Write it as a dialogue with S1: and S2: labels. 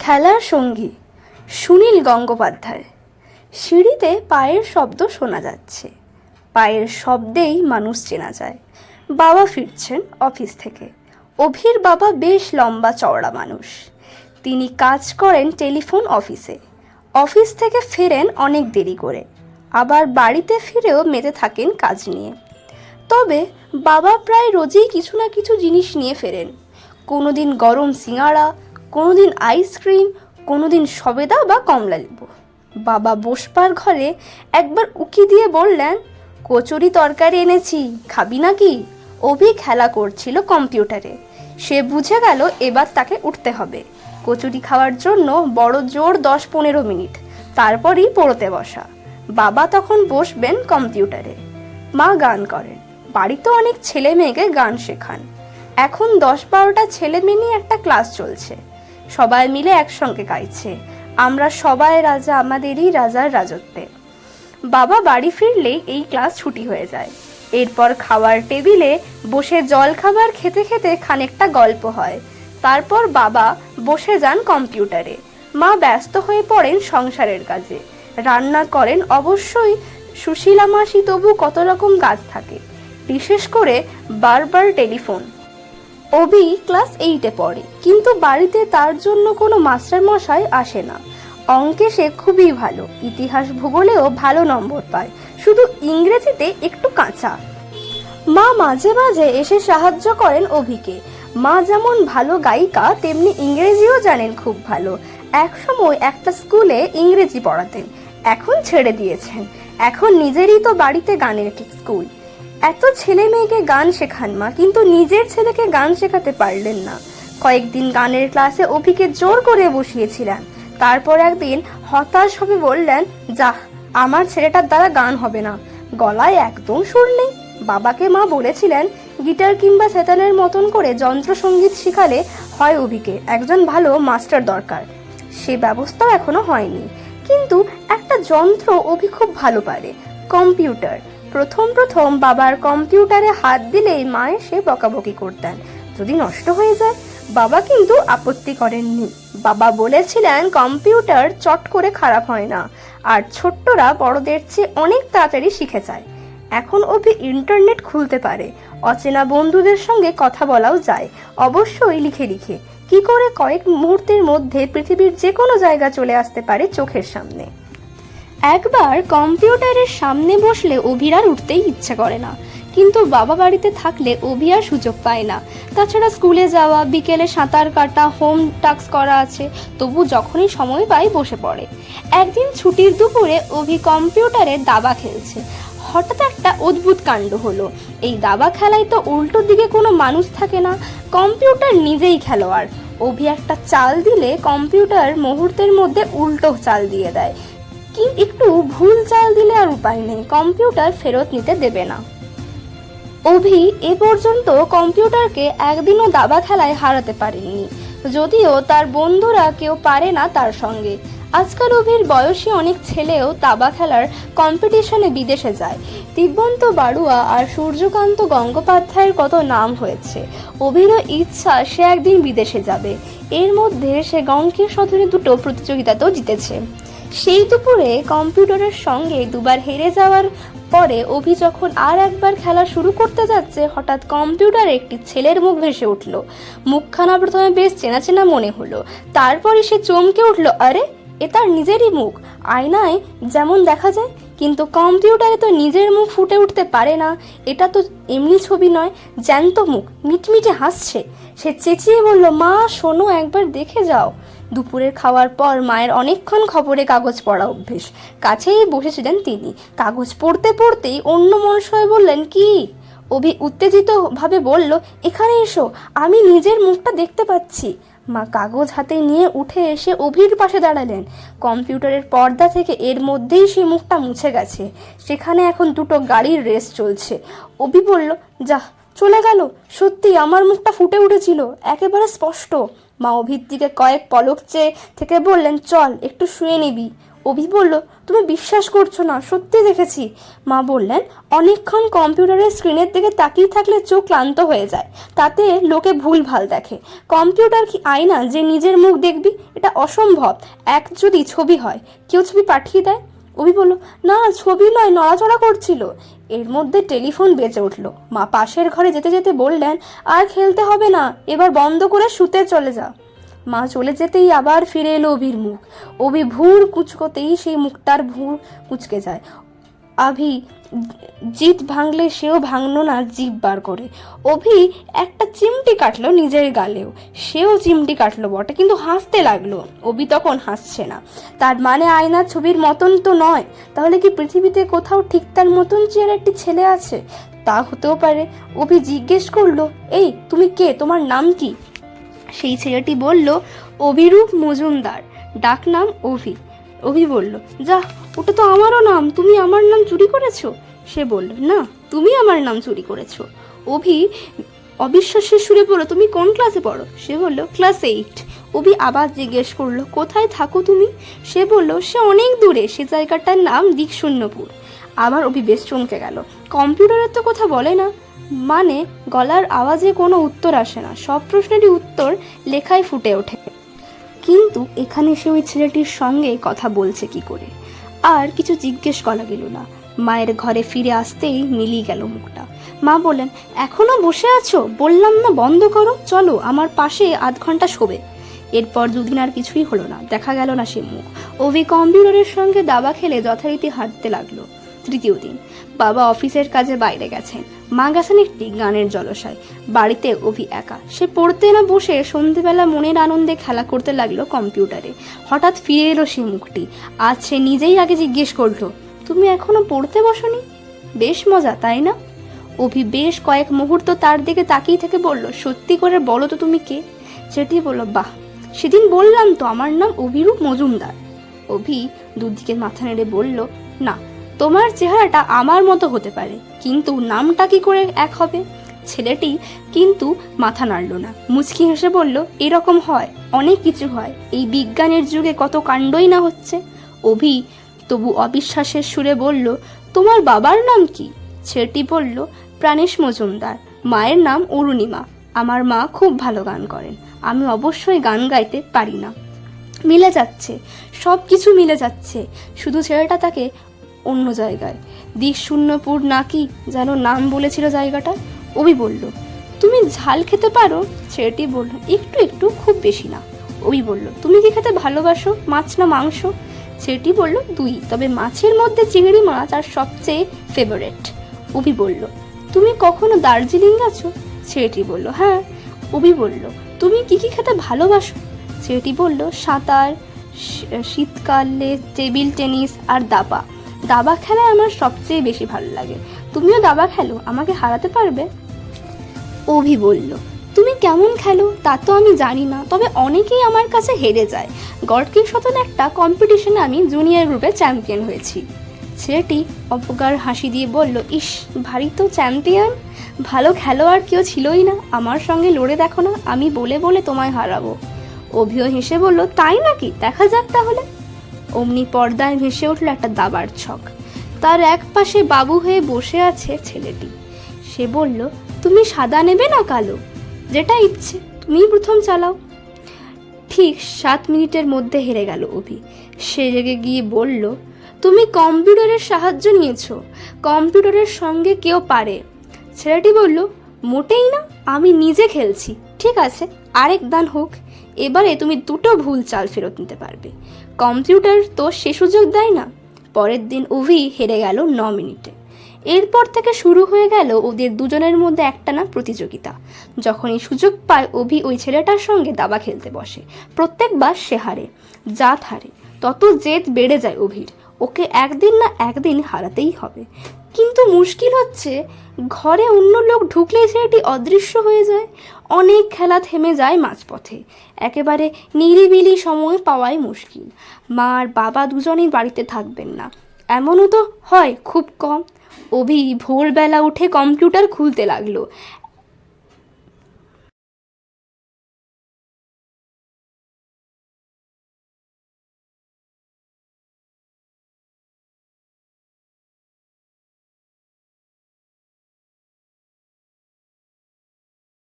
S1: খেলার সঙ্গী সুনীল গঙ্গোপাধ্যায়। সিঁড়িতে পায়ের শব্দ শোনা যাচ্ছে। পায়ের শব্দেই মানুষ চেনা যায়। বাবা ফিরছেন অফিস থেকে। অভির বাবা বেশ লম্বা চওড়া মানুষ। তিনি কাজ করেন টেলিফোন অফিসে। অফিস থেকে ফেরেন অনেক দেরি করে। আবার বাড়িতে ফিরেও মেতে থাকেন কাজ নিয়ে। তবে বাবা প্রায় রোজই কিছু না কিছু জিনিস নিয়ে ফেরেন। কোনোদিন গরম সিঙাড়া কোনোদিন আইসক্রিম কোনোদিন সবেদা বা কমলা লেবু। বাবা বসবার ঘরে একবার উকি দিয়ে বললেন, কচুরি তরকারি এনেছি, খাবি নাকি? অভি খেলা করছিল কম্পিউটারে। সে বুঝে গেল এবার তাকে উঠতে হবে। কচুরি খাওয়ার জন্য বড় জোর দশ পনেরো মিনিট, তারপরই পড়তে বসা। বাবা তখন বসবেন কম্পিউটারে। মা গান করেন। বাড়িতে অনেক ছেলে মেয়েকে গান শেখান। এখন দশ বারোটা ছেলে মেয়ে নিয়ে একটা ক্লাস চলছে। সবাই মিলে একসঙ্গে গাইছে। আমরা সবাই রাজা, আমাদেরই রাজার রাজত্বে। বাবা বাড়ি ফিরলেই এই ক্লাস ছুটি হয়ে যায়। এরপর খাওয়ার টেবিলে বসে জল খাবার খেতে খেতে খানিকটা গল্প হয়। তারপর বাবা বসে যান কম্পিউটারে। মা ব্যস্ত হয়ে পড়েন সংসারের কাজে। রান্না করেন অবশ্যই, সুশীলা মাসি তবু কত রকম গাছ থাকে। বিশেষ করে বারবার টেলিফোন। অভি ক্লাস এইটে পড়ে, কিন্তু বাড়িতে তার জন্য কোনো মাস্টার মশাই আসে না। অঙ্কে সে খুবই ভালো, ইতিহাস ভূগোলেও ভালো নম্বর পায়, শুধু ইংরেজিতে একটু কাঁচা। মা মাঝে মাঝে এসে সাহায্য করেন অভিকে। মা যেমন ভালো গায়িকা, তেমনি ইংরেজিও জানেন খুব ভালো। একসময় একটা স্কুলে ইংরেজি পড়াতেন, এখন ছেড়ে দিয়েছেন। এখন নিজেরই তো বাড়িতে গানের স্কুল। এত ছেলে মেয়েকে গান শেখান মা, কিন্তু নিজের ছেলেকে গান শেখাতে পারলেন না। কয়েকদিন গানের ক্লাসে অভিকে জোর করে বসিয়েছিলেন। তারপর একদিন হতাশ হবে বললেন যা আমার ছেলেটার দ্বারা গান হবে না। গলায় একদম সুর নেই। বাবাকে মা বলেছিলেন, গিটার কিংবা সেতানের মতন করে যন্ত্রসঙ্গীত শিখালে হয় অভিকে, একজন ভালো মাস্টার দরকার। সে ব্যবস্থাও এখনও হয়নি। কিন্তু একটা যন্ত্র অভি খুব ভালো পারে, কম্পিউটার। প্রথম প্রথম বাবার কম্পিউটারে হাত দিলেই মা এসে বকাবকি করতেন। যদি নষ্ট হয়ে যায়, বাবা কিন্তু আপত্তি করেননি। বাবা বলেছিলেন, কম্পিউটার চট করে খারাপ হয় না, আর ছোট্টরা বড়দের চেয়ে অনেক তাড়াতাড়ি শিখে যায়। এখন অভি ইন্টারনেট খুলতে পারে। অচেনা বন্ধুদের সঙ্গে কথা বলাও যায়। অবশ্যই লিখে লিখে। কি করে কয়েক মুহূর্তের মধ্যে পৃথিবীর যে কোনো জায়গা চলে আসতে পারে চোখের সামনে। একবার কম্পিউটারের সামনে বসলে অভির আর উঠতেই ইচ্ছে করে না। কিন্তু বাবা বাড়িতে থাকলে অভি আর সুযোগ পায় না। তাছাড়া স্কুলে যাওয়া, বিকেলে সাঁতার কাটা হোম টাস্ক করা আছে, তবু যখনই সময় পায় বসে পড়ে। একদিন ছুটির দুপুরে অভি কম্পিউটারে দাবা খেলছে। হঠাৎ একটা অদ্ভুত কাণ্ড হলো। এই দাবা খেলায় তো উল্টো দিকে কোনো মানুষ থাকে না, কম্পিউটার নিজেই খেলোয়াড়। অভি একটা চাল দিলে কম্পিউটার মুহূর্তের মধ্যে উল্টো চাল দিয়ে দেয়। কি একটু ভুল চাল দিলে আর উপায় নেই, কম্পিউটার ফেরত নিতে দেবে না। অভি, এ পর্যন্ত কম্পিউটারকে একদিনও দাবা খেলায় হারাতে পারেনি যদিও তার বন্ধুরা কেউ পারে না তার সঙ্গে। আজকাল অভির বয়সী অনেক ছেলেও দাবা খেলার কম্পিটিশনে বিদেশে যায়। দিব্যন্ত বাড়ুয়া আর সূর্যকান্ত গঙ্গোপাধ্যায়ের কত নাম হয়েছে, অভিরও ইচ্ছা সে একদিন বিদেশে যাবে। এর মধ্যে সে গঙ্কের সদনে দুটো প্রতিযোগিতাতেও জিতেছে। সেই দুপুরে কম্পিউটারের সঙ্গে দুবার হেরে যাওয়ার পরে অভি যখন আর একবার খেলা শুরু করতে যাচ্ছে, হঠাৎ কম্পিউটারে একটি ছেলের মুখ ভেসে উঠল। মুখখানা প্রথমে বেশ চেনা চেনা মনে হলো। তারপরে সে চমকে উঠল, আরে, এ তার নিজেরই মুখ। আয়নায় যেমন দেখা যায়, কিন্তু কম্পিউটারে তো নিজের মুখ ফুটে উঠতে পারে না। এটা তো এমনি ছবি নয়, জ্যান্ত মুখ, মিটমিটে হাসছে। সে চেঁচিয়ে বলল, মা, শোনো, একবার দেখে যাও। দুপুরের খাওয়ার পর মায়ের অনেকক্ষণ খবরে কাগজ পড়া অভ্যেস। কাছেই বসেছিলেন তিনি। কাগজ পড়তে পড়তেই অন্য মনুষ্য হয়ে বললেন, কি? অভি উত্তেজিত ভাবে বলল, এখানে এসো, আমি নিজের মুখটা দেখতে পাচ্ছি। মা কাগজ হাতে নিয়ে উঠে এসে অভির পাশে দাঁড়ালেন। কম্পিউটারের পর্দা থেকে এর মধ্যেই সে মুখটা মুছে গেছে। সেখানে এখন দুটো গাড়ির রেস চলছে। অভি বলল যা চলে গেল। সত্যি আমার মুখটা ফুটে উঠেছিল, একেবারে স্পষ্ট। মা অভির কয়েক পলক চেয়ে থেকে বললেন, চল, একটু শুয়ে নিবি। অভি বলল, তুমি বিশ্বাস করছ না, সত্যি দেখেছি। মা বললেন, অনেকক্ষণ কম্পিউটারের স্ক্রিনের দিকে তাকিয়ে থাকলে চোখ ক্লান্ত হয়ে যায়। তাতে লোকে ভুল ভালো দেখে। কম্পিউটার কি আয়না যে নিজের মুখ দেখবি? এটা অসম্ভব। এক যদি ছবি হয়, কেউ ছবি পাঠিয়ে দেয়? অভি বলল, না, ছবি নয়, নড়াচড়া করছিল। এর মধ্যে টেলিফোন বেজে উঠল। মা পাশের ঘরে যেতে যেতে বললেন, আর খেলতে হবে না, এবার বন্ধ করে শুতে চলে যা। মা চলে যেতেই আবার ফিরে এলো অভির মুখ। অভি ভুর কুচকোতেই সেই মুখটার ভুর কুচকে যায়। আভি জিত ভাঙলে সেও ভাঙলো না, জিভ বার করে। অভি একটা চিমটি কাটলো নিজের গালেও। সেও চিমটি কাটলো বটে, কিন্তু হাসতে লাগল। অভি তখন হাসছে না। তার মানে আয়নার ছবির মতন তো নয়। তাহলে কি পৃথিবীতে কোথাও ঠিক তার মতন চেয়ার একটি ছেলে আছে? তা হতেও পারে। অভি জিজ্ঞেস করল, এই, তুমি কে? তোমার নাম কি? সেই ছেলেটি বলল, অভিরূপ মজুমদার। ডাক নাম অভি। অভি বলল, যা, ওটা তো আমারও নাম, তুমি আমার নাম চুরি করেছ? সে বলল, না, তুমি আমার নাম চুরি করেছ। অভি অবিশ্বাসের সুরে বলল তুমি কোন ক্লাসে পড়ো? সে বলল ক্লাস এইট অভি আবার জিজ্ঞেস করল, কোথায় থাকো তুমি? সে বলল, সে অনেক দূরে, সে জায়গাটার নাম দিকশূন্যপুর আবার অভি বেশ চমকে গেল, কম্পিউটারের তো কথা বলে না। মানে গলার আওয়াজে কোনো উত্তর আসে না, সব প্রশ্নেরই উত্তর লেখায় ফুটে ওঠে। কিন্তু এখানে সে ওই ছেলেটির সঙ্গে কথা বলছে কি করে? আর কিছু জিজ্ঞেস করা গেল না। মায়ের ঘরে ফিরে আসতেই মিলিয়ে গেল মুখটা। মা বলেন এখনও বসে আছো? বললাম না, বন্ধ করো। চলো, আমার পাশে আধ ঘণ্টা শোবে। এরপর দুদিন আর কিছুই হলো না। দেখা গেল না সে মুখ। অভি কম্পিউটারের সঙ্গে দাবা খেলে যথারীতি হাঁটতে লাগল। তৃতীয় দিন। বাবা অফিসের কাজে বাইরে গেছেন। মা গেছেন একটি গানের জলসায় বাড়িতে অভি একা। সে পড়তে না বসে সন্ধেবেলা মনের আনন্দে খেলা করতে লাগল কম্পিউটারে। হঠাৎ ফিরে এলো সে মুখটি। আজ সে নিজেই আগে জিজ্ঞেস করল, তুমি এখনও পড়তে বসনি? বেশ মজা, তাই না? অভি বেশ কয়েক মুহূর্ত তার দিকে তাকিয়ে থেকে বলল, সত্যি করে বলো তো তুমি কে? সেটি বলল, বাহ, সেদিন বললাম তো, আমার নাম অভিরূপ মজুমদার। অভি দুদিকে মাথা নেড়ে বলল, না তোমার চেহারাটা আমার মতো হতে পারে, কিন্তু নামটা কি করে এক হবে? ছেলেটি কিন্তু মাথা নাড়ল না। মুচকি হেসে বলল, এরকম হয়, অনেক কিছু হয়। এই বিজ্ঞানের যুগে কত কাণ্ডই না হচ্ছে। অভি তবু অবিশ্বাসের সুরে বলল, তোমার বাবার নাম কি? ছেলেটি বলল, প্রাণেশ মজুমদার। মায়ের নাম অরুণিমা। আমার মা খুব ভালো গান করেন। আমি অবশ্যই গান গাইতে পারি না। মিলে যাচ্ছে সব কিছু মিলে যাচ্ছে। শুধু ছেলেটা তাকে অন্য জায়গায়। দিক শূন্যপুর নাকি যেন নাম বলেছিল জায়গাটা অভি বলল, তুমি ঝাল খেতে পারো? ছেলেটি বলল, একটু একটু, খুব বেশি না। অভি বলল, তুমি কি খেতে ভালোবাসো? মাছ না মাংস? ছেলেটি বলল, দুই, তবে মাছের মধ্যে চিংড়ি মাছ আর সবচেয়ে ফেভারেট অভি বলল, তুমি কখনো দার্জিলিং গেছো? ছেলেটি বলল হ্যাঁ। অভি বলল, তুমি কি কি খেতে ভালোবাসো? ছেলেটি বলল, সাঁতার শীতকালে টেবিল টেনিস আর দাবা। দাবা খেলা আমার সবচেয়ে বেশি ভালো লাগে। তুমিও দাবা খেলো, আমাকে হারাতে পারবে? অভি বলল, তুমি কেমন খেলো তা তো আমি জানি না, তবে অনেকেই আমার কাছে হেরে যায়। গডকির শতন একটা কম্পিটিশনে আমি জুনিয়র গ্রুপে চ্যাম্পিয়ন হয়েছি। ছেলেটি অপকার হাসি দিয়ে বলল, ইস, ভারী তো চ্যাম্পিয়ন ভালো খেলোয়াড় কেউ ছিলই না, আমার সঙ্গে লড়ে দেখো না, আমি বলে বলে তোমায় হারাবো। অভিও হেসে বলল, তাই নাকি? দেখা যাক তাহলে। অমনি পর্দায় ভেসে উঠল একটা দাবার ছক। তার এক পাশে বাবু হয়ে বসে আছে ছেলেটি। সে বলল, তুমি সাদা নেবে না কালো? যেটা ইচ্ছে, তুমিই প্রথম চালাও। ঠিক সাত মিনিটের মধ্যে হেরে গেল অভি। সে রেগে গিয়ে বলল, তুমি কম্পিউটারের সাহায্য নিয়েছো, কম্পিউটারের সঙ্গে কেউ পারে? ছেলেটি বলল, মোটেই না, আমি নিজে খেলছি। ঠিক আছে, আরেক দান হোক। এবারে তুমি দুটো ভুল চাল ফেরত নিতে পারবে। কম্পিউটার তো সে সুযোগ দেয় না। পরের দিন অভি হেরে গেল ন মিনিটে। এরপর থেকে শুরু হয়ে গেল ওদের দুজনের মধ্যে একটানা প্রতিযোগিতা। যখনই সুযোগ পায় অভি ওই ছেলেটার সঙ্গে দাবা খেলতে বসে। প্রত্যেকবার সে হারে, জাত হারে। তত জেদ বেড়ে যায় অভির ওকে একদিন না একদিন হারাতেই হবে। কিন্তু মুশকিল হচ্ছে, ঘরে অন্য লোক ঢুকলে ছেলেটি অদৃশ্য হয়ে যায়। অনেক খেলা থেমে যায় মাঝপথে। একেবারে নিরিবিলি সময় পাওয়াই মুশকিল। মা আর বাবা দুজনেই বাড়িতে থাকবেন না। এমনও তো হয় খুব কম। অভি ভোরবেলা উঠে কম্পিউটার খুলতে লাগল।